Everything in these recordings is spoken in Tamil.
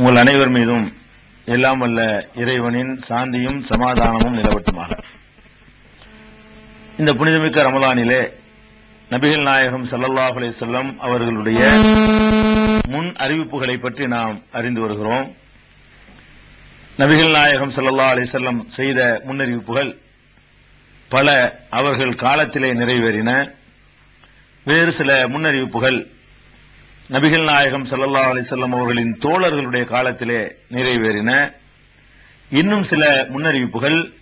உங்கள் அனைவர் மீதும் எல்லாம் வல்ல இறைவனின் சாந்தியும் சமாதானமும் நிலவட்டுமாக. இந்த புனிதமிக்க ரமலானிலே நபிகள் நாயகம் சல்லல்லாஹ் அலைஹி அவர்களுடைய முன் அறிவிப்புகளை பற்றி நாம் அறிந்து வருகிறோம். நபிகள் நாயகம் சல்லல்லா அலைஹி செய்த முன்னறிவிப்புகள் பல அவர்கள் காலத்திலே நிறைவேறின. வேறு சில முன்னறிவிப்புகள் நபிகள் நாயகம் சல்லா அலைஹி வஸல்லம் அவர்களின் தோழர்களுடைய காலத்திலே நிறைவேறின இன்னும் சில முன்னறிவிப்புகள்.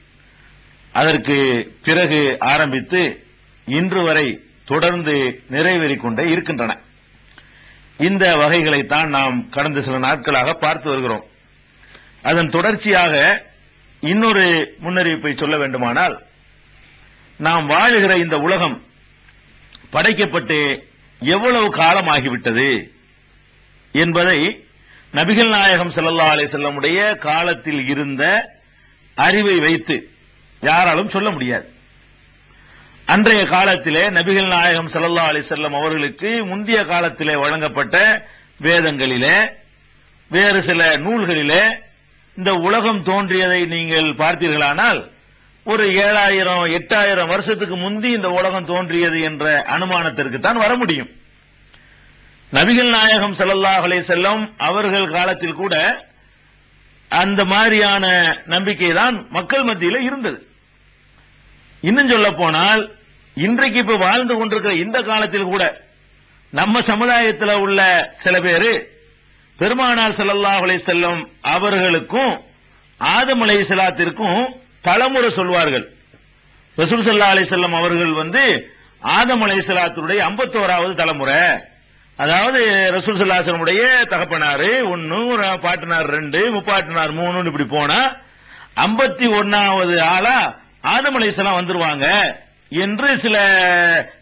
அதற்கு பிறகு ஆரம்பித்து இன்று வரை தொடர்ந்து நிறைவேறிக் கொண்டே இருக்கின்றன. இந்த வகைகளைத்தான் நாம் கடந்த சில நாட்களாக பார்த்து வருகிறோம். அதன் தொடர்ச்சியாக இன்னொரு முன்னறிவிப்பை சொல்ல வேண்டுமானால் நாம் வாழுகிற இந்த உலகம் படைக்கப்பட்டு எவ்வளவு காலம் ஆகிவிட்டது என்பதை நபிகள் நாயகம் செல்லல்லா அலைஹி செல்லமுடைய காலத்தில் இருந்த அறிவை வைத்து யாராலும் சொல்ல முடியாது. அன்றைய காலத்திலே நபிகள் நாயகம் செல்லல்லா அலைஹி செல்லம் அவர்களுக்கு முந்தைய காலத்திலே வழங்கப்பட்ட வேதங்களிலே வேறு சில நூல்களிலே இந்த உலகம் தோன்றியதை நீங்கள் பார்த்தீர்களானால் ஒரு ஏழாயிரம் எட்டாயிரம் வருஷத்துக்கு முந்தி இந்த உலகம் தோன்றியது என்ற அனுமானத்திற்கு தான் வர முடியும். நபிகள் நாயகம் ஸல்லல்லாஹு அலைஹி அவர்கள் காலத்தில் கூட அந்த மாதிரியான நம்பிக்கை தான் மக்கள் மத்தியில் இருந்தது. இன்னும் சொல்ல போனால் இன்றைக்கு இப்ப வாழ்ந்து கொண்டிருக்கிற இந்த காலத்தில் கூட நம்ம சமுதாயத்தில் உள்ள சில பேரு பெருமானார் ஸல்லல்லாஹு அலைஹி அவர்களுக்கும் ஆதம் அலைஹிஸ்ஸலாத்திற்கும் தலைமுறை சொல்வார்கள். ரசூல் சல்லா அலைஹி செல்லம் அவர்கள் வந்து ஆதம் அலைஹிஸ்ஸலாத்துடைய 51வது தலைமுறை. அதாவது ரசூல் சல்லாசனுடைய தகப்பனாரு ஒன்னு பாட்டினார் ரெண்டு முப்பாட்டினார் மூணுன்னு இப்படி போனா 51வது ஆளா ஆதம் அலைஹிஸ்ஸலாம் வந்துருவாங்க என்று சில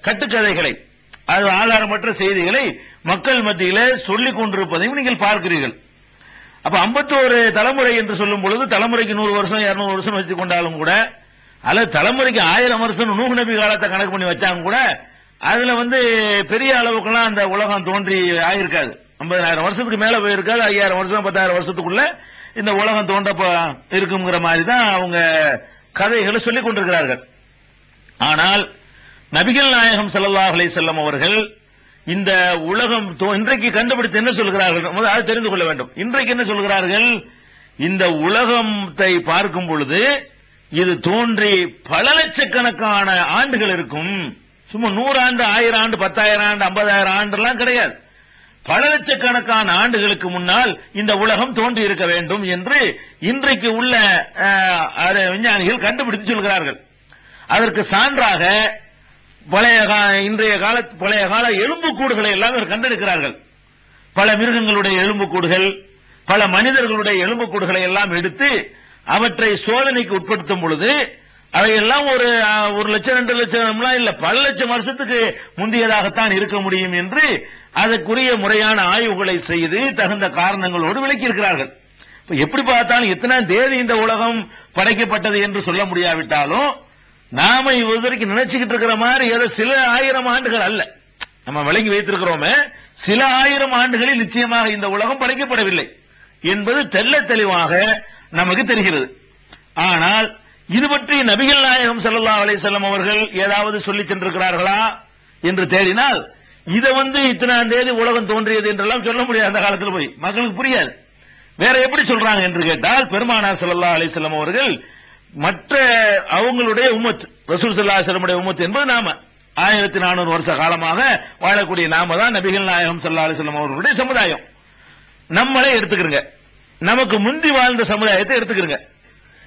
கட்டுக்கதைகளை அது ஆதாரமற்ற செய்திகளை மக்கள் மத்தியில சொல்லிக் கொண்டிருப்பதையும் நீங்கள் பார்க்கிறீர்கள். அப்ப 51 தலைமுறை என்று சொல்லும் பொழுது தலைமுறைக்கு நூறு வருஷம் இருநூறு வருஷம் வச்சுக் கொண்டாலும் கூட அல்லது தலைமுறைக்கு ஆயிரம் வருஷம் நூஹ் நபி காலத்தை கணக்கு பண்ணி வச்சாங்க கூட அதுல வந்து பெரிய அளவுக்குலாம் அந்த உலகம் தோன்றி ஆயிருக்காது. ஐம்பதாயிரம் வருஷத்துக்கு மேல போயிருக்காது ஐயாயிரம் வருஷம் பத்தாயிரம் வருஷத்துக்குள்ள இந்த உலகம் தோன்றப்ப இருக்குங்கிற மாதிரி தான் அவங்க கதைகளை சொல்லிக் கொண்டிருக்கிறார்கள். ஆனால் நபிகள் நாயகம் செல்லல்லா அலை செல்லம் அவர்கள் இந்த உலகம் தோ- இன்றைக்கு கண்டுபிடித்து என்ன சொல்கிறார்கள்? முதல் அதை தெரிந்து கொள்ள வேண்டும். இன்றைக்கு என்ன சொல்கிறார்கள்? இந்த உலகத்தை பார்க்கும் பொழுது இது தோன்றி பல லட்சக்கணக்கான ஆண்டுகள் இருக்கும். சும்மா நூறாண்டு ஆயிரம் ஆண்டு பத்தாயிரம் ஆண்டு ஐம்பதாயிரம் ஆண்டுலாம் கிடையாது. பல லட்சக்கணக்கான ஆண்டுகளுக்கு முன்னால் இந்த உலகம் தோன்றி இருக்க வேண்டும் என்று இன்றைக்கு உள்ள விஞ்ஞானிகள் கண்டுபிடித்து சொல்கிறார்கள். அதற்கு சான்றாக பழைய இன்றைய கால பழைய கால எலும்புக்கூடுகளை எல்லாம் கண்டெடுக்கிறார்கள். பல மிருகங்களுடைய எலும்புக்கூடுகள் பல மனிதர்களுடைய எலும்புக்கூடுகளை எல்லாம் எடுத்து அவற்றை சோதனைக்கு உட்படுத்தும் பொழுது அவையெல்லாம் ஒரு ஒரு லட்சம் ரெண்டு லட்சம்லாம் இல்ல பல லட்சம் வருஷத்துக்கு முந்தியதாகத்தான் இருக்க முடியும் என்று அதற்குரிய முறையான ஆய்வுகளை செய்து தகுந்த காரணங்களோடு விளக்கியிருக்கிறார்கள். எப்படி பார்த்தாலும் எத்தனாம் தேதி இந்த உலகம் படைக்கப்பட்டது என்று சொல்ல முடியாவிட்டாலும் நாம இதுவரைக்கும் நினைச்சுக்கிட்டு இருக்கிற மாதிரி ஏதோ சில ஆயிரம் ஆண்டுகள் அல்ல. நம்ம விளங்கி வைத்திருக்கிறோமே சில ஆயிரம் ஆண்டுகளில் நிச்சயமாக இந்த உலகம் படைக்கப்படவில்லை என்பது தெல்ல தெளிவாக நமக்கு தெரிகிறது. ஆனால் இது பற்றி நபிகள் நாயகம் செல்லல்லா அலிசல்லம் அவர்கள் ஏதாவது சொல்லி சென்றிருக்கிறார்களா என்று தேடினால் இதை வந்து இத்தனாம் தேதி உலகம் தோன்றியது என்றெல்லாம் சொல்ல முடியாது அந்த காலத்தில் போய். மக்களுக்கு புரியாது. வேற எப்படி சொல்றாங்க என்று கேட்டால் பெருமானார் செல்லல்லா அலிசல்லம் அவர்கள் மற்ற அவங்களுடைய உமத் ரசூல் ஸல்லல்லாஹு அலைஹி என்பது நாம. ஆயிரத்தி நானூறு வருஷ காலமாக வாழக்கூடிய நாம தான் நபிகள் நாயகம் சல்லா அலைஹி அவர்களுடைய சமுதாயம். நம்மளே எடுத்துக்கிறங்க. நமக்கு முந்தி வாழ்ந்த சமுதாயத்தை எடுத்துக்கிறங்க.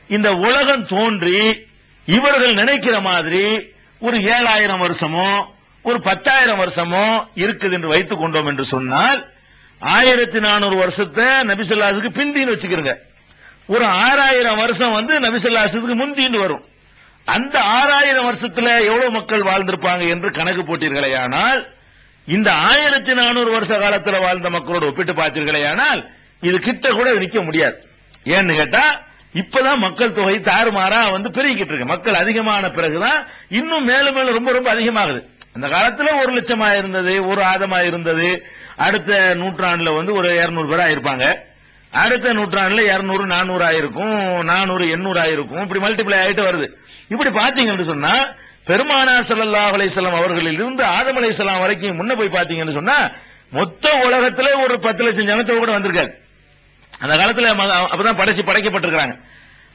இந்த உலகம் தோன்றி இவர்கள் நினைக்கிற மாதிரி ஒரு ஏழாயிரம் வருஷமோ ஒரு பத்தாயிரம் வருஷமோ இருக்குது என்று வைத்துக் கொண்டோம் என்று சொன்னால் ஆயிரத்தி நானூறு வருஷத்தை நபிசுல்லாசுக்கு பிந்தின்னு வச்சுக்கிறேங்க. ஒரு ஆறாயிரம் வருஷம் வந்து நபிசல்லாசத்துக்கு முந்தின்னு வரும். அந்த ஆறாயிரம் வருஷத்துல எவ்வளவு மக்கள் வாழ்ந்திருப்பாங்க என்று கணக்கு போட்டீர்களே ஆனால் இந்த ஆயிரத்தி நானூறு வருஷ காலத்தில் வாழ்ந்த மக்களோடு ஒப்பிட்டு பார்த்தீர்களே ஆனால் இது கிட்ட கூட நிக்க முடியாது. ஏன்னு கேட்டா இப்பதான் மக்கள் தொகை தாறுமாறா வந்து பெருகிக்கிட்டு இருக்கு. மக்கள் அதிகமான பிறகுதான் இன்னும் மேலும் மேலும் ரொம்ப ரொம்ப அதிகமாகுது. அந்த காலத்துல ஒரு லட்சமா இருந்தது ஒரு ஆதமா இருந்தது. அடுத்த நூற்றாண்டுல வந்து ஒரு இருநூறு பேரா இருப்பாங்க. அடுத்த நூற்றாண்டுல இருநூறு நானூறு ஆயிருக்கும் நானூறு எண்ணூறு ஆயிருக்கும் இப்படி மல்டிப்ளை ஆயிட்டு வருது. இப்படி பாத்தீங்கன்னு சொன்னா பெருமானார் சல்லா அலிசல்லாம் அவர்களில் இருந்து ஆதம் அலிசல்லாம் வரைக்கும் முன்ன போய் பாத்தீங்கன்னு சொன்னா மொத்த உலகத்துல ஒரு பத்து லட்சம் ஜனத்தை கூட வந்திருக்காரு. அந்த காலத்துல ம- அப்பதான் படைச்சு படைக்கப்பட்டிருக்கிறாங்க.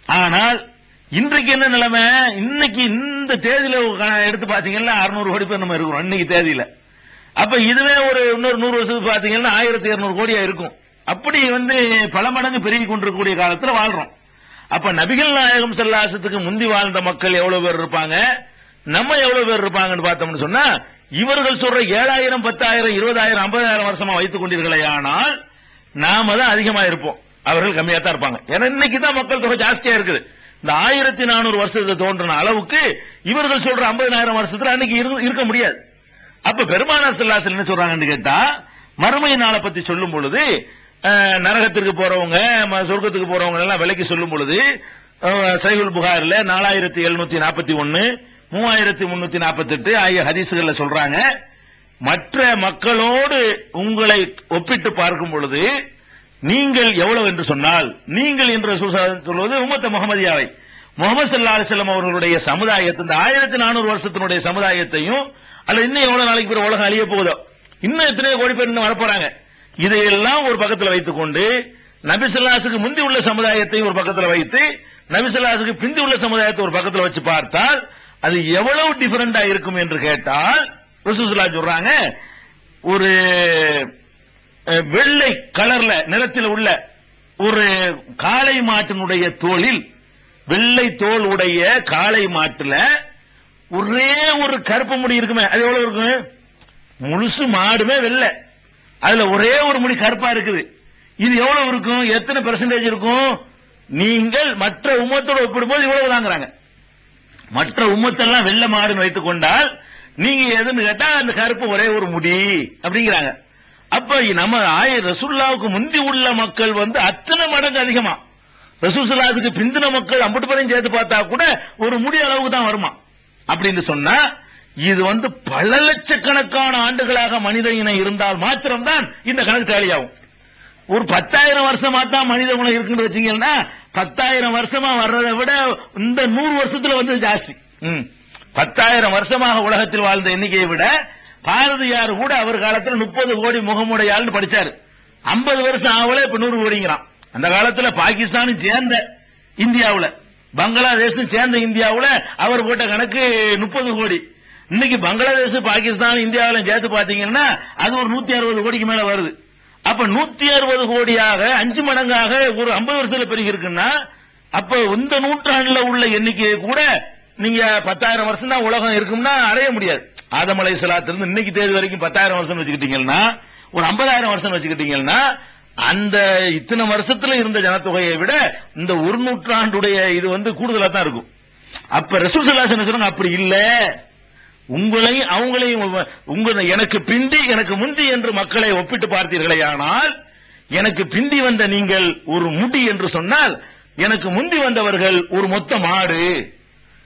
ஆனால் இன்றைக்கு என்ன நிலைமை? இன்னைக்கு இந்த தேதியில எடுத்து பாத்தீங்கன்னா அறுநூறு கோடி பேர் நம்ம இருக்கிறோம் இன்னைக்கு தேதியில. அப்ப இதுவே ஒரு இன்னொரு நூறு வருஷத்துக்கு பாத்தீங்கன்னா ஆயிரத்தி இருநூறு கோடியா இருக்கும். அப்படி வந்து பல மடங்கு பெருகி கொண்டிருக்கக்கூடிய காலத்தில் வாழ்றோம். அப்ப நபிகள் நாயகம் செல்லாசத்துக்கு முந்தி வாழ்ந்த மக்கள் எவ்வளவு பேர் இருப்பாங்க? நம்ம எவ்வளவு பேர் இருப்பாங்கன்னு பார்த்தோம்னு சொன்னா இவர்கள் சொல்ற ஏழாயிரம் பத்தாயிரம் இருபதாயிரம் ஐம்பதாயிரம் வருஷமா வைத்துக் கொண்டீர்களே ஆனால் நாம தான் அதிகமா இருப்போம். அவர்கள் கம்மியா தான் இருப்பாங்க. ஏன்னா இன்னைக்கு தான் மக்கள் தொகை ஜாஸ்தியா இருக்குது. இந்த ஆயிரத்தி நானூறு வருஷத்துக்கு தோன்றின அளவுக்கு இவர்கள் சொல்ற ஐம்பதாயிரம் வருஷத்துல அன்னைக்கு இரு- இருக்க முடியாது. அப்ப பெருமானார் செல்லாசல் என்ன சொல்றாங்கன்னு கேட்டா மறுமை நாளை பத்தி சொல்லும் பொழுது நரகத்திற்கு போறவங்க ம- சொர்க்கத்துக்கு போறவங்க எல்லாம் விலைக்கு சொல்லும் பொழுது சைகுல் புகாரில் நாலாயிரத்தி எழுநூத்தி நாற்பத்தி ஒன்னு மூவாயிரத்தி முன்னூத்தி நாற்பத்தி எட்டு ஆகிய ஹதீசுகள்ல சொல்றாங்க. மற்ற மக்களோடு உங்களை ஒப்பிட்டு பார்க்கும் பொழுது நீங்கள் எவ்வளவு என்று சொன்னால் நீங்கள் என்று சொல்வது உமத்த முகமதியாவை முகமது சல்லா அலைஹி அவர்களுடைய சமுதாயத்தை இந்த ஆயிரத்தி நானூறு வருஷத்தினுடைய சமுதாயத்தையும் அல்ல இன்னும் எவ்வளவு நாளைக்கு பிறகு உலகம் அழிய போகுதோ இன்னும் எத்தனையோ கோடி பேர் இன்னும் வரப்போறாங்க. இதையெல்லாம் ஒரு பக்கத்தில் வைத்துக் கொண்டு நபிசல்லாசுக்கு முந்தி உள்ள சமுதாயத்தையும் ஒரு பக்கத்தில் வைத்து நபிசல்லாசுக்கு பிந்தி உள்ள சமுதாயத்தை ஒரு பக்கத்தில் வச்சு பார்த்தால் அது எவ்வளவு டிஃபரெண்டா இருக்கும் என்று கேட்டால் ரசூலுல்லாஹ் சொல்றாங்க ஒரு வெள்ளை கலர்ல நிறத்தில் உள்ள ஒரு காளை மாட்டினுடைய தோலில் வெள்ளை தோல் உடைய காளை மாட்டுல ஒரே ஒரு கருப்பு முடி இருக்குமே அது எவ்வளவு இருக்கும்? முழுசு மாடுமே வெள்ளை. அதுல ஒரே ஒரு முடி கருப்பா இருக்குது. இது எவ்வளவு இருக்கும்? எத்தனை பெர்சன்டேஜ் இருக்கும்? நீங்கள் மற்ற உமத்தோடு ஒப்பிடும்போது இவ்வளவு தாங்கிறாங்க. மற்ற உம்மத்தெல்லாம் வெள்ளை மாடுன்னு வைத்துக் கொண்டால் நீங்க எதுன்னு கேட்டா அந்த கருப்பு ஒரே ஒரு முடி அப்படிங்கிறாங்க. அப்ப நம்ம ஆய ரசுல்லாவுக்கு முந்தி உள்ள மக்கள் வந்து அத்தனை மடங்கு அதிகமா. ரசூலுல்லாஹுக்கு பிந்தின மக்கள் அம்பட்டு பேரையும் சேர்த்து பார்த்தா கூட ஒரு முடி அளவுக்கு தான் வருமா? அப்படின்னு சொன்னா இது வந்து பல லட்சக்கணக்கான ஆண்டுகளாக மனித இனம் இருந்தால் மாத்திரம்தான் இந்த கணக்கு தேவையாகும். ஒரு பத்தாயிரம் வருஷமா தான் மனித குணம் இருக்குன்னு வச்சீங்கன்னா பத்தாயிரம் வருஷமா வர்றதை விட இந்த நூறு வருஷத்துல வந்து ஜாஸ்தி. ம். பத்தாயிரம் வருஷமாக உலகத்தில் வாழ்ந்த எண்ணிக்கையை விட பாரதியார் கூட அவர் காலத்தில் முப்பது கோடி முகமுடையாள்னு படிச்சாரு. ஐம்பது வருஷம் ஆகல இப்ப நூறு கோடிங்கிறான். அந்த காலத்துல பாகிஸ்தானும் சேர்ந்த இந்தியாவில் பங்களாதேஷும் சேர்ந்த இந்தியாவில் அவர் போட்ட கணக்கு முப்பது கோடி. இன்னைக்கு பங்களாதேஷ் பாகிஸ்தான் இந்தியாவில சேர்த்து பாத்தீங்கன்னா அது ஒரு நூத்தி அறுபது கோடிக்கு மேல வருது. அப்ப நூத்தி அறுபது கோடியாக அஞ்சு மடங்காக ஒரு ஐம்பது வருஷத்துல பெருகி இருக்குன்னா அப்ப இந்த நூற்றாண்டுல உள்ள எண்ணிக்கையை கூட நீங்க பத்தாயிரம் வருஷம் தான் உலகம் இருக்கும்னா அடைய முடியாது. ஆதமலை இருந்து இன்னைக்கு தேதி வரைக்கும் பத்தாயிரம் வருஷம் வச்சுக்கிட்டீங்கன்னா ஒரு ஐம்பதாயிரம் வருஷம் வச்சுக்கிட்டீங்கன்னா அந்த இத்தனை வருஷத்துல இருந்த ஜனத்தொகையை விட இந்த ஒரு நூற்றாண்டுடைய இது வந்து கூடுதலா தான் இருக்கும். அப்ப ரசூல் ஸல்லல்லாஹு அலைஹி சொல்றாங்க அப்படி இல்லை. உங்களையும் அவங்களையும் உங்களை எனக்கு பிந்தி எனக்கு முந்தி என்று மக்களை ஒப்பிட்டு பார்த்தீர்களே ஆனால் எனக்கு பிந்தி வந்த நீங்கள் ஒரு முடி என்று சொன்னால் எனக்கு முந்தி வந்தவர்கள் ஒரு மொத்த மாடு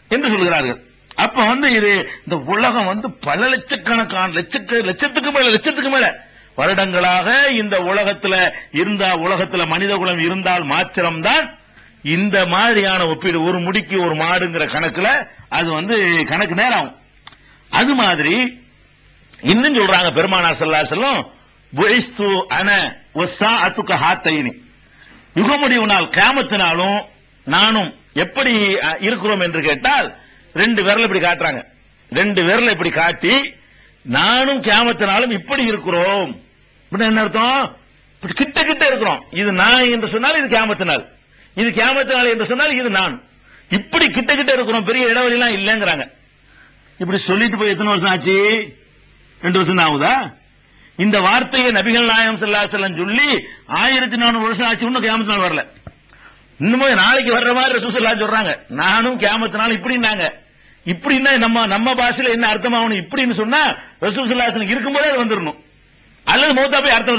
என்று சொல்கிறார்கள். அப்ப வந்து இது இந்த உலகம் வந்து பல லட்சக்கணக்கான லட்சக்கு லட்சத்துக்கு மேல லட்சத்துக்கு மேல. வருடங்களாக இந்த உலகத்துல இருந்தா உலகத்துல மனித குலம் இருந்தால் மாத்திரம்தான் இந்த மாதிரியான ஒப்பீடு ஒரு முடிக்கு ஒரு மாடுங்கிற கணக்குல அது வந்து கணக்கு நேரம் ஆகும் அது மாதிரி இன்னும் சொல்றாங்க பெருமானார் சல்லா செல்லம் வஸல்லம் அன அன அத்துக்க ஹாத்தைனி. யுகமுடிவு நாள் கேமத்தினாலும் நானும் எப்படி இருக்கிறோம் என்று கேட்டால் ரெண்டு விரல் இப்படி காட்டுறாங்க. ரெண்டு விரல் இப்படி காட்டி நானும் கேமத்தினாலும் இப்படி இருக்கிறோம். அப்படின்னா என்ன அர்த்தம்? இப்படி கிட்ட கிட்ட இருக்கிறோம். இது நான் என்று சொன்னால் இது கேமத்தினால் இது கியாமத்தினால் என்று சொன்னால் இது நான். இப்படி கிட்ட கிட்ட இருக்கிறோம். பெரிய இடைவெளி எல்லாம் இல்லைங்கிறாங்க. இப்படி சொல்லிட்டு போய் எத்தனை வருஷம் ஆச்சு? ரெண்டு வருஷம் தான் ஆகுதா? இந்த வார்த்தையை நபிகள் நாயம் ஸல்லல்லாஹு சொல்லி ஆயிரத்தி நானூறு வருஷம் ஆச்சு இன்னும் கேமத்து நாள் வரல. இன்னமும் நாளைக்கு வர்ற மாதிரி ரசூலுல்லாஹ் சொல்றாங்க. நானும் கேமத்து நாள் இப்படின்னாங்க. இப்படின்னா நம்ம நம்ம பாஷையில என்ன அர்த்தமாகணும் இப்படின்னு சொன்னா ரசூல் இருக்கும்போதே அது வந்துடணும் அல்லது மூத்தா போய் அர்த்தம்